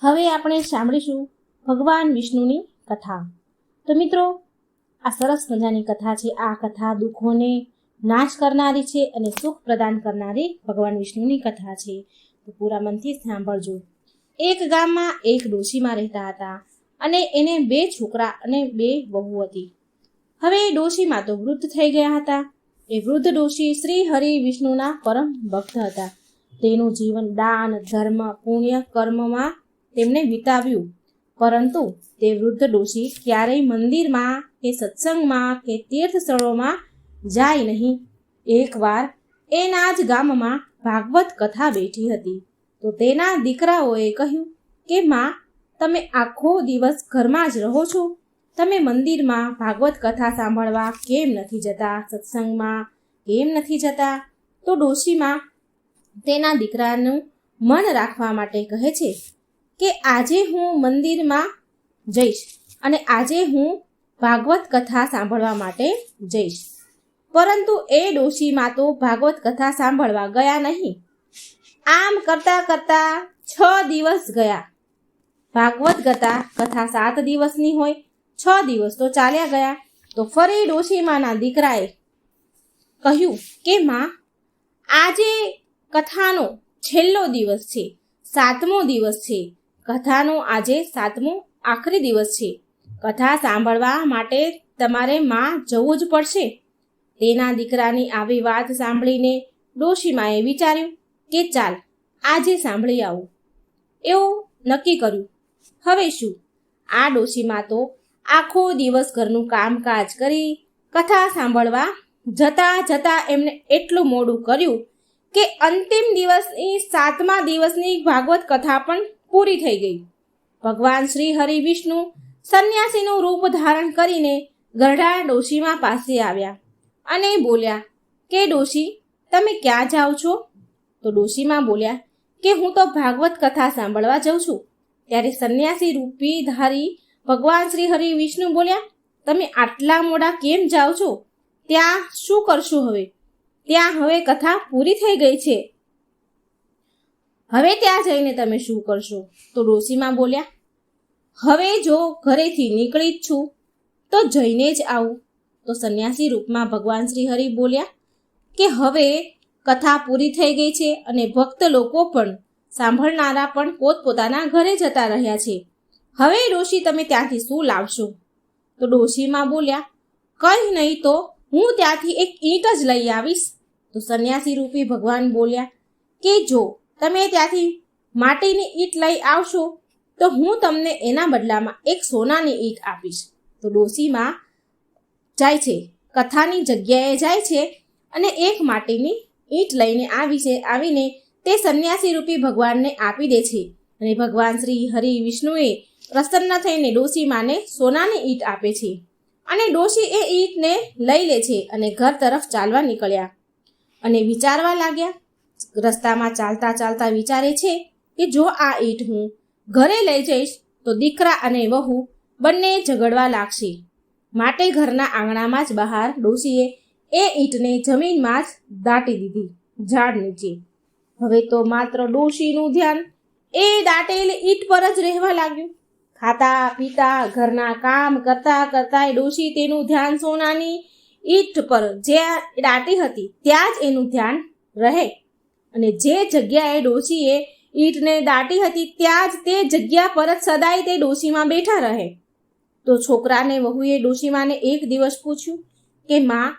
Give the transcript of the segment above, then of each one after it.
હવે આપણે સાંભળીશું ભગવાન વિષ્ણુની કથા. તો મિત્રો, આ સરસ મજાની કથા છે. આ કથા દુઃખોને નાશ કરનારી છે અને સુખ પ્રદાન કરનારી ભગવાન વિષ્ણુની કથા છે. તો પૂરા મનથી સાંભળજો. એક ગામમાં એક ડોશીમાં રહેતા હતા અને એને બે છોકરા અને બે વહુ હતી. હવે ડોશીમાં તો વૃદ્ધ થઈ ગયા હતા. એ વૃદ્ધ ડોશી શ્રી હરિ વિષ્ણુના પરમ ભક્ત હતા. તેનું જીવન દાન, ધર્મ, પુણ્ય કર્મમાં તેમણે વિતાવ્યું. પરંતુ તે વૃદ્ધ ડોશી ક્યારેય મંદિરમાં કે સત્સંગમાં કે તીર્થ સ્થળોમાં જાય નહીં. એકવાર એના જ ગામમાં ભાગવત કથા બેઠી હતી. તો તેના દીકરાઓએ કહ્યું કે, માં, તમે આખો દિવસ ઘરમાં જ રહો છો. તમે મંદિરમાં ભાગવત કથા સાંભળવા કેમ નથી જતા, સત્સંગમાં કેમ નથી જતા? તો ડોશીમાં તેના દીકરાનું મન રાખવા માટે કહે છે કે આજે હું મંદિરમાં જઈશ અને આજે હું ભાગવત કથા સાંભળવા માટે જઈશ. પરંતુ એ ડોશીમાં તો ભાગવત કથા સાંભળવા ગયા નહીં. આમ કરતાં કરતાં છ દિવસ ગયા. ભાગવત કથા કથા સાત દિવસની હોય, છ દિવસ તો ચાલ્યા ગયા. તો ફરી ડોશીમાના દીકરાએ કહ્યું કે, માં, આજે કથાનો છેલ્લો દિવસ છે, સાતમો દિવસ છે. કથાનો આજે સાતમો આખરી દિવસ છે. કથા સાંભળવા માટે તમારે માં જવું જ પડશે. તેના દીકરાની આવી વાત સાંભળીને ડોશીમાએ વિચાર્યું કે ચાલ, આજે સાંભળી આવું. એવું નક્કી કર્યું. હવે શું? આ ડોશીમાં તો આખો દિવસ ઘરનું કામકાજ કરી કથા સાંભળવા જતા જતા એમને એટલું મોડું કર્યું કે અંતિમ દિવસની સાતમા દિવસની ભાગવત કથા પણ પૂરી થઈ ગઈ. ભગવાન શ્રી હરિ વિષ્ણુ સંન્યાસીનું રૂપ ધારણ કરીને ગરડા ડોશીમાં પાસે આવ્યા અને બોલ્યા, કે ડોશી, તમે ક્યાં જાઓ છો? તો ડોશીમાં બોલ્યા, કે હું તો ભાગવત કથા સાંભળવા જાઉં છું. ત્યારે સંન્યાસી રૂપી ધારી ભગવાન શ્રી હરિ વિષ્ણુ બોલ્યા, તમે આટલા મોડા કેમ જાઓ છો? ત્યાં શું કરશું હવે? ત્યાં હવે કથા પૂરી થઈ ગઈ છે. હવે ત્યાં જઈને તમે શું કરશો? તો ડોશીમાં બોલ્યા, હવે જો ઘરેથી નીકળી જ છું, તો જઈને જ આવું. તો સંન્યાસી રૂપમાં ભગવાન શ્રી હરિ બોલ્યા, કે હવે કથા પૂરી થઈ ગઈ છે અને ભક્ત લોકો પણ સાંભળનારા પણ પોતપોતાના ઘરે જતા રહ્યા છે. હવે ડોશી તમે ત્યાંથી શું લાવશો? તો ડોશીમાં બોલ્યા, કંઈ નહીં તો હું ત્યાંથી એક ઈંટ જ લઈ આવીશ. તો સંન્યાસી રૂપી ભગવાન બોલ્યા, કે જો તમે ત્યાંથી માટીની ઈંટ લઈ આવશો, તો હું તમને એના બદલામાં એક સોનાની ઈંટ આપીશ. તો ડોશીમાં જાય છે, કથાની જગ્યાએ જાય છે અને એક માટીની ઈંટ લઈને આવી છે, આવીને તે સંન્યાસી રૂપી ભગવાનને આપી દે છે. અને ભગવાન શ્રી હરિ વિષ્ણુએ પ્રસન્ન થઈને ડોશીમાને સોનાની ઈંટ આપે છે. અને ડોશી એ ઈંટને લઈ લે છે અને ઘર તરફ ચાલવા નીકળ્યા. અને વિચારવા લાગ્યા રસ્તામાં ચાલતા ચાલતા વિચારે છે કે જો આ ઈંટ હું ઘરે લઈ જઈશ, તો દીકરા અને વહુ બંને ઝઘડવા લાગશે. માટે ઘરના આંગણામાં જ બહાર ડોશીએ એ ઈંટને જમીનમાં જ દાટી દીધી, ઝાડ નીચે. હવે તો માત્ર ડોશીનું ધ્યાન એ દાટેલી ઈંટ પર જ રહેવા લાગ્યું. ખાતા પીતા, ઘરના કામ કરતા કરતા ડોશી તેનું ધ્યાન સોનાની ઈંટ પર જ્યાં દાટી હતી, ત્યાં જ એનું ધ્યાન રહે. અને જે જગ્યાએ ડોશીએ ઈંટને દાટી હતી, ત્યાં જ તે જગ્યા પર જ સદાય તે ડોશીમાં બેઠા રહે. તો છોકરાને, વહુએ ડોશીમાને એક દિવસ પૂછ્યું કે, માં,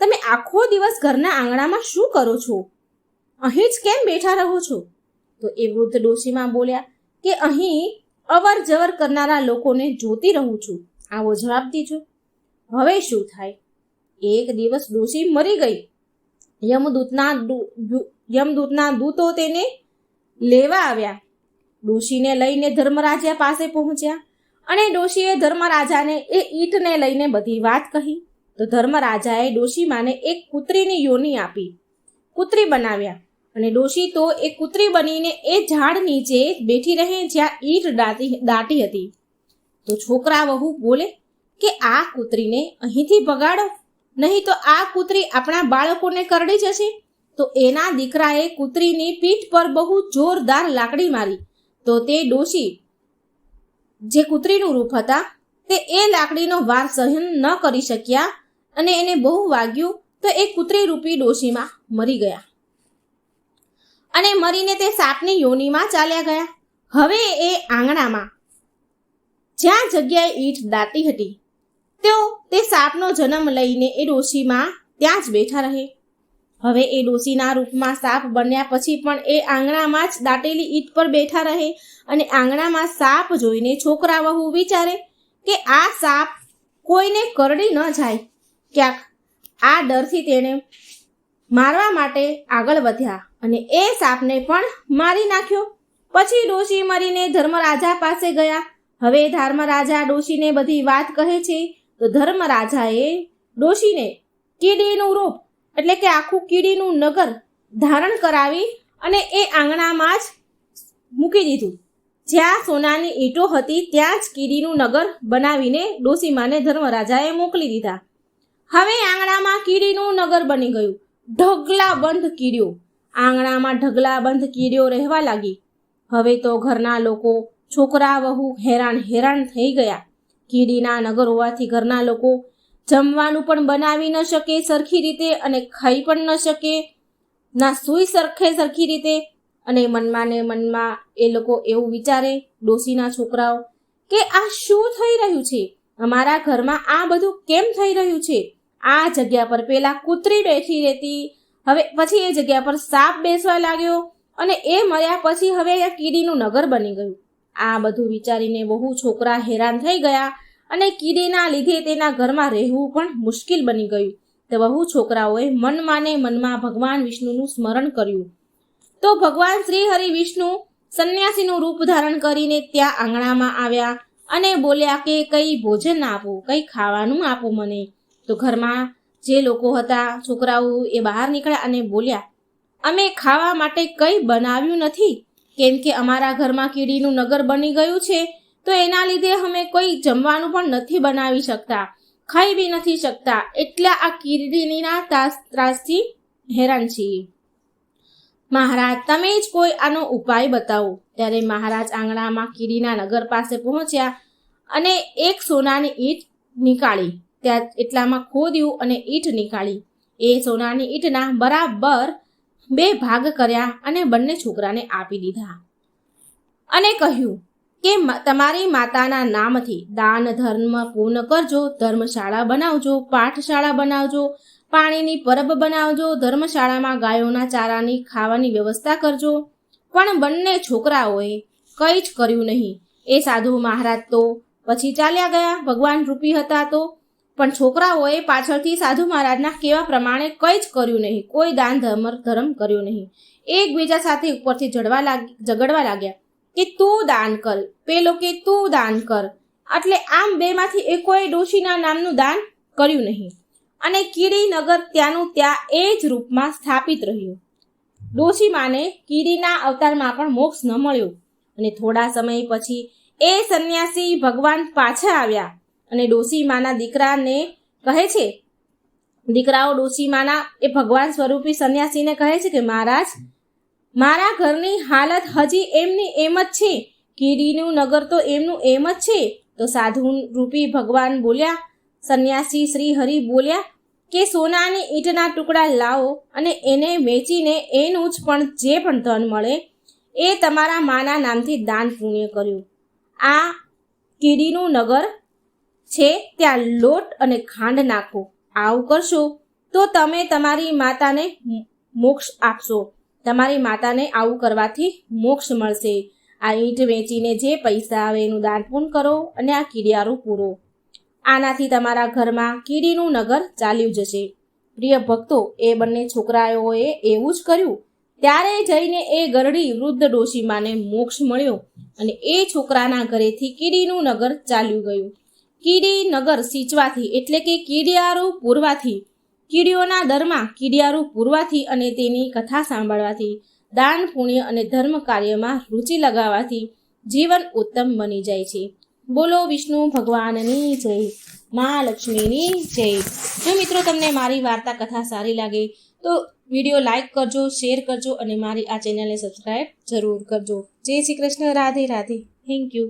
તમે આખો દિવસ ઘરના આંગણામાં શું કરો છો? અહીં જ કેમ બેઠા રહો છો? તો એ વૃદ્ધ ડોશીમાં બોલ્યા કે, અહીં અવર જવર કરનારા લોકોને જોતી રહું છું. આવો જવાબ દીજો હવે શું થાય? એક દિવસ ડોશી મરી ગઈ. યમદૂતના યમદૂતના દૂતો તેને લેવા આવ્યા. ડોશીને લઈને ધર્મરાજા પાસે પહોંચ્યા અને ડોશીએ ધર્મરાજાને એ ઈંટને લઈને બધી વાત કહી. તો ધર્મરાજાએ ડોશીમાને એક કૂતરીની યોની આપી, કૂતરી બનાવ્યા. અને ડોશી તો એ કૂતરી બનીને એ ઝાડ નીચે બેઠી રહે જ્યાં ઈંટ દાટી દાટી હતી. તો છોકરા વહુ બોલે કે આ કૂતરીને અહીંથી ભગાડો, નહીં તો આ કૂતરી આપણા બાળકોને કરડી જશે. તો એના દીકરાએ કૂતરીની પીઠ પર બહુ જોરદાર લાકડી મારી. તો તે ડોશી, જે કૂતરીનું રૂપ હતા, તે એ લાકડીનો વાર સહન ન કરી શક્યા અને એને બહુ વાગ્યું તો એ કૂતરી રૂપી ડોશીમાં મરી ગયા. અને મરીને તે સાપની યોનીમાં ચાલ્યા ગયા. હવે એ આંગણામાં, જ્યાં જગ્યાએ ઈંટ દાટી હતી, તેઓ તે સાપનો જન્મ લઈને એ ડોશીમાં ત્યાં જ બેઠા રહે. હવે એ ડોશીના રૂપમાં સાપ બન્યા પછી પણ એ આંગણામાં જ દાટેલી ઈંટ પર બેઠા રહે અને આંગણામાં સાપ જોઈને છોકરા વહુ વિચારે કે આ સાપ કોઈને કરડી ન જાય. ક્યાંક આ ડરથી તેણે મારવા માટે આગળ વધ્યા અને એ સાપને પણ મારી નાખ્યો. પછી ડોશી મરીને ધર્મરાજા પાસે ગયા. હવે ધર્મરાજા ડોશીને બધી વાત કહે છે. તો ધર્મરાજાએ ડોશીને કીડીનું રૂપ એટલે કે આખું કીડીનું નગર ધારણ કરાવી અને એ આંગણામાં જ મૂકી દીધું. જ્યાં સોનાની ઈંટો હતી, ત્યાં જ કીડીનું નગર બનાવીને ડોસીમાને ધર્મરાજાએ મોકલી દીધા. હવે આંગણામાં કીડીનું નગર બની ગયું. ઢગલા બંધ કીડીઓ. આંગણામાં ઢગલા બંધ કીડીઓ રહેવા લાગી. હવે તો ઘરના લોકો છોકરા વહુ હેરાન હેરાન થઈ ગયા. કીડીના નગર હોવાથી ઘરના લોકો જમવાનું પણ બનાવી ન શકે, સરખી રીતે અને ખાઈ પણ ન શકે. ના, સૂઈ સરખે સરખી રીતે અને મનમાં ને મનમાં એ લોકો એવું વિચારે ડોસીના છોકરાઓ, કે આ શું થઈ રહ્યું છે? અમારા ઘરમાં આ બધું કેમ થઈ રહ્યું છે? આ જગ્યા પર પેલા કૂતરી બેઠી રહેતી, હવે પછી એ જગ્યા પર સાપ બેસવા લાગ્યો અને એ મર્યા પછી હવે અહીંયા કીડીનું નગર બની ગયું. આ બધું વિચારીને બહુ છોકરા હેરાન થઈ ગયા અને કીડીના લીધે તેના ઘરમાં રહેવું પણ મુશ્કેલ બની ગયું. તે બહુ છોકરાઓએ મનમાં ને મનમાં ભગવાન વિષ્ણુનું સ્મરણ કર્યું. તો ભગવાન શ્રી હરિ વિષ્ણુ સંન્યાસીનું રૂપ ધારણ કરીને ત્યાં આંગણામાં આવ્યા અને બોલ્યા કે કઈ ભોજન આપો, કઈ ખાવાનું આપો મને. તો ઘરમાં જે લોકો હતા, છોકરાઓ એ બહાર નીકળ્યા અને બોલ્યા, અમે ખાવા માટે કંઈ બનાવ્યું નથી? કેમ કે અમારા ઘરમાં કીડીનું નગર બની ગયું છે તો એના લીધે અમે કોઈ જમવાનું પણ નથી બનાવી શકતા, ખાઈ બી નથી શકતા. એટલા આ કીડીના ત્રાસ ત્રાસથી હેરાન છીએ. મહારાજ, તમે જ કોઈ આનો ઉપાય બતાવો. ત્યારે મહારાજ આંગણામાં કીડીના નગર પાસે પહોંચ્યા અને એક સોનાની ઈંટ નીકાળી. ત્યાં એટલામાં ખોદ્યું અને ઈંટ નીકાળી. એ સોનાની ઈંટના બરાબર બે ભાગ કર્યા અને બંને છોકરાને આપી દીધા. અને કહ્યું કે તમારી માતાના નામથી દાન, ધર્મ પૂર્ણ કરજો, ધર્મશાળા બનાવજો, પાઠશાળા બનાવજો, પાણીની પરબ બનાવજો, ધર્મશાળામાં ગાયોના ચારાની ખાવાની વ્યવસ્થા કરજો. પણ બંને છોકરાઓએ કંઈ જ કર્યું નહીં. એ સાધુ મહારાજ તો પછી ચાલ્યા ગયા, ભગવાન રૂપી હતા તો. પણ છોકરાઓએ પાછળથી સાધુ મહારાજના કેવા પ્રમાણે કંઈ જ કર્યું નહીં. કોઈ દાન, ધર્મ ધર્મ કર્યું નહીં. એકબીજા સાથે ઉપરથી જડવા લાગ, ઝઘડવા લાગ્યા. કે તું દાન કર. પેલો કે તું દાન કર. એટલે આમ બેમાંથી એ કોઈ ડોશીના નામનું દાન કર્યું નહીં. અને કીડીનગર ત્યાંનું ત્યાં એ જ રૂપમાં સ્થાપિત રહ્યું. ડોશીમાને કીડીના અવતારમાં પણ મોક્ષ ન મળ્યો. અને થોડા સમય પછી એ સંન્યાસી ભગવાન પાછા આવ્યા. અને ડોશીમાના દીકરાને કહે છે, દીકરાઓ ડોશીમાના એ ભગવાન સ્વરૂપી સંન્યાસીને કહે છે કે, મહારાજ મારા ઘરની હાલત હજી એમની એમ જ છે. કીડીનું નગર તો એમનું એમ જ છે. તો સાધુ રૂપી ભગવાન બોલ્યા, સંન્યાસી શ્રી હરિ બોલ્યા કે સોનાની ઈંટના ટુકડા લાવો અને એને વેચીને એનું જ પણ જે પણ ધન મળે એ તમારા માના નામથી દાન પુણ્ય કર્યું. આ કીડીનું નગર છે ત્યાં લોટ અને ખાંડ નાખો. આવું કરશો તો તમે તમારી માતાને મોક્ષ આપશો. તમારી માતાને આવું કરવાથી મોક્ષ મળશે. આ ઈંટ વેચીને જે પૈસા આવે એનું દાનપૂન કરો અને આ કીડિયારું પૂરો. આનાથી તમારા ઘરમાં કીડીનું નગર ચાલ્યું જશે. પ્રિય ભક્તો, એ બંને છોકરાઓએ એવું જ કર્યું. ત્યારે જઈને એ ગરડી વૃદ્ધ ડોશીમાને મોક્ષ મળ્યો અને એ છોકરાના ઘરેથી કીડીનું નગર ચાલ્યું ગયું. કીડી નગર સિંચવાથી એટલે કે કીડિયારું પૂરવાથી કીડીઓના દરમાં કીડિયારું પૂરવાથી અને તેની કથા સાંભળવાથી, દાન, પુણ્ય અને ધર્મ કાર્યમાં રુચિ લગાવવાથી જીવન ઉત્તમ બની જાય છે. બોલો વિષ્ણુ ભગવાનની જય, મા લક્ષ્મીની જય. જો મિત્રો તમને મારી વાર્તા કથા સારી લાગે, તો વીડિયો લાઈક કરજો, શેર કરજો અને મારી આ ચેનલને સબસ્ક્રાઈબ જરૂર કરજો. જય શ્રી કૃષ્ણ, રાધે રાધે. Thank you